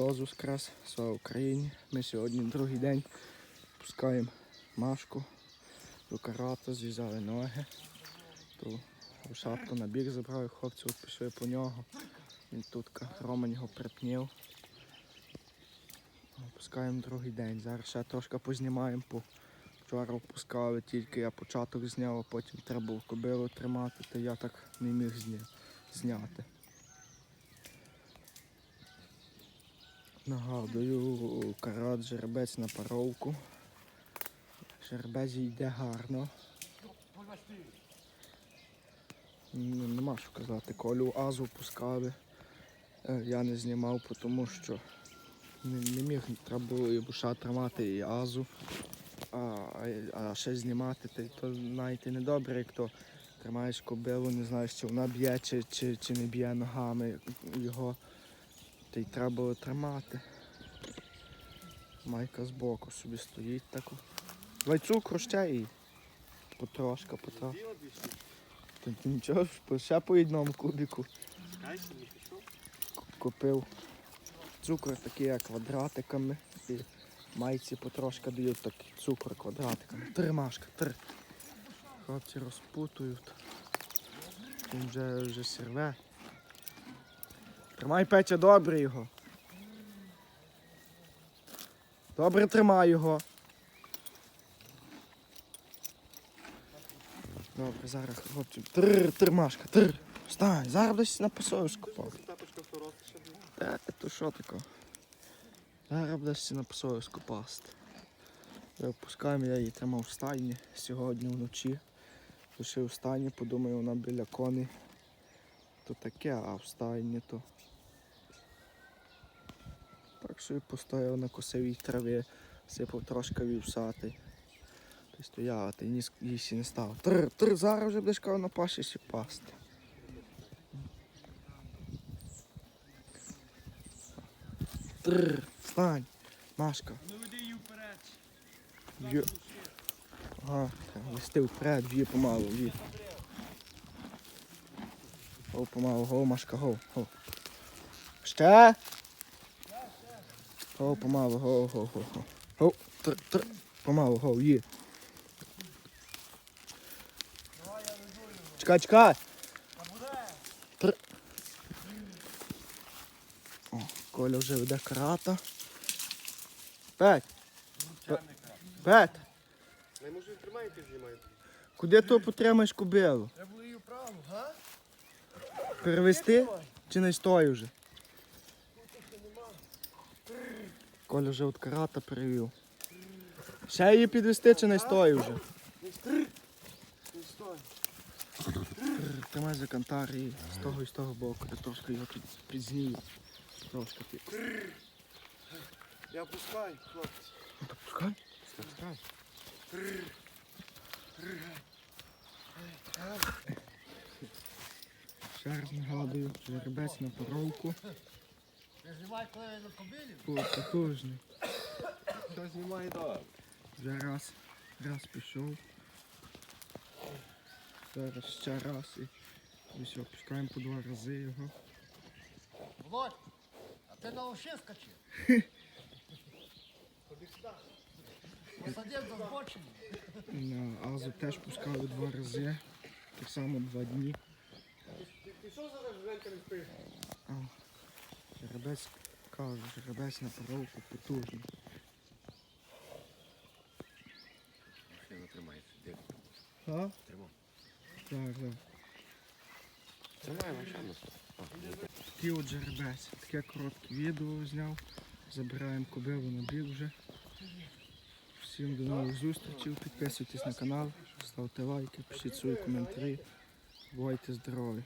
Христос Воскрес, слава Україні. Ми сьогодні другий день пускаємо Машку до карата, зв'язали ноги. Ту шапку на бік забрали, хлопці от пішли по нього. Він тут Роман його припнів. Пускаємо другий день. Зараз ще трошки познімаємо. По... Вчора впускали, тільки я початок зняв, а потім треба було кобилу тримати, то я так не міг зняти. Нагадую, карат жеребець на паровку. Жеребець йде гарно. Нема що казати. Колю азу пускали. Е, Я не знімав, тому що не, міг, треба було і буша тримати, і азу. А, а ще знімати, то, то навіть і не добре, як то тримаєш кобилу, не знаєш, чи вона б'є, чи, чи, чи не б'є ногами його. Та й треба було тримати. Майка збоку собі стоїть тако. Давай цукру ще і потрошка, потрошка. Та нічого, ж, ще по одному кубіку купив. Цукор такий як квадратиками. І майці потрошка дають такий цукор квадратиками. Три машка, три. Хлопці розпутують. Він вже, вже серве. Тримай Петя добре його. Добре тримай його. Добре, зараз хлопці. Тр, тримашка, тр. Встань, зараз десь на була. Та, то що таке? Зараз десь на посою скупасти. Випускаємо, я її тримав в стайні сьогодні вночі. Лишив в стайні, подумаю, вона біля коней. То таке, а в стайні то. Так що і постояв на косовій траві, сипав трошки вівсати. Ти стояти, ні їсти не став. Тр, тр, зараз вже будеш кого на паші пасти. Тр, встань, Машка. Ну її вперед. Ага, вести вперед, в'є помалу, в'є. Го помалу, го, Машка, го, го. Ще? Го помалу, го, го, го, го. Го, тр, тр, помалу, го, в'є. Чекай, чекай. Тр. О, Коля вже веде карата. Петь. Пет, Не може тримайте знімає. куди ти потримаєш кобилу? Треба було її вправо, га? Перевести чи не стою вже? Коля вже от карата перевів. Ще її підвести чи не стою вже? Не стой. Тримай за кантар і з того і з того боку, я трошки його тут підзнію. Трошки під. Я пускай, хлопці. Ну так пускай. Пускай. Раз нагадую, жеребець на поровку. Ти коли на кобилі? О, потужний. Хто знімає добре. Вже раз, раз пішов. Зараз ще раз і, все, пускаємо по два рази його. Володь, а ти на уші скачив? Посадив до збочини. На Азу теж пускали два рази. Так само два дні. Зараз Женька не спиш? Жеребець кажу, жеребець на поровку потужний. Машина тримається. Де? А? Тримав. Так, так. Тримай машину. Такий от жеребець. Таке коротке відео зняв. Забираємо кобилу на бік вже. Всім до нових зустрічей. Підписуйтесь на канал, ставте лайки, пишіть свої коментарі. Бувайте здорові!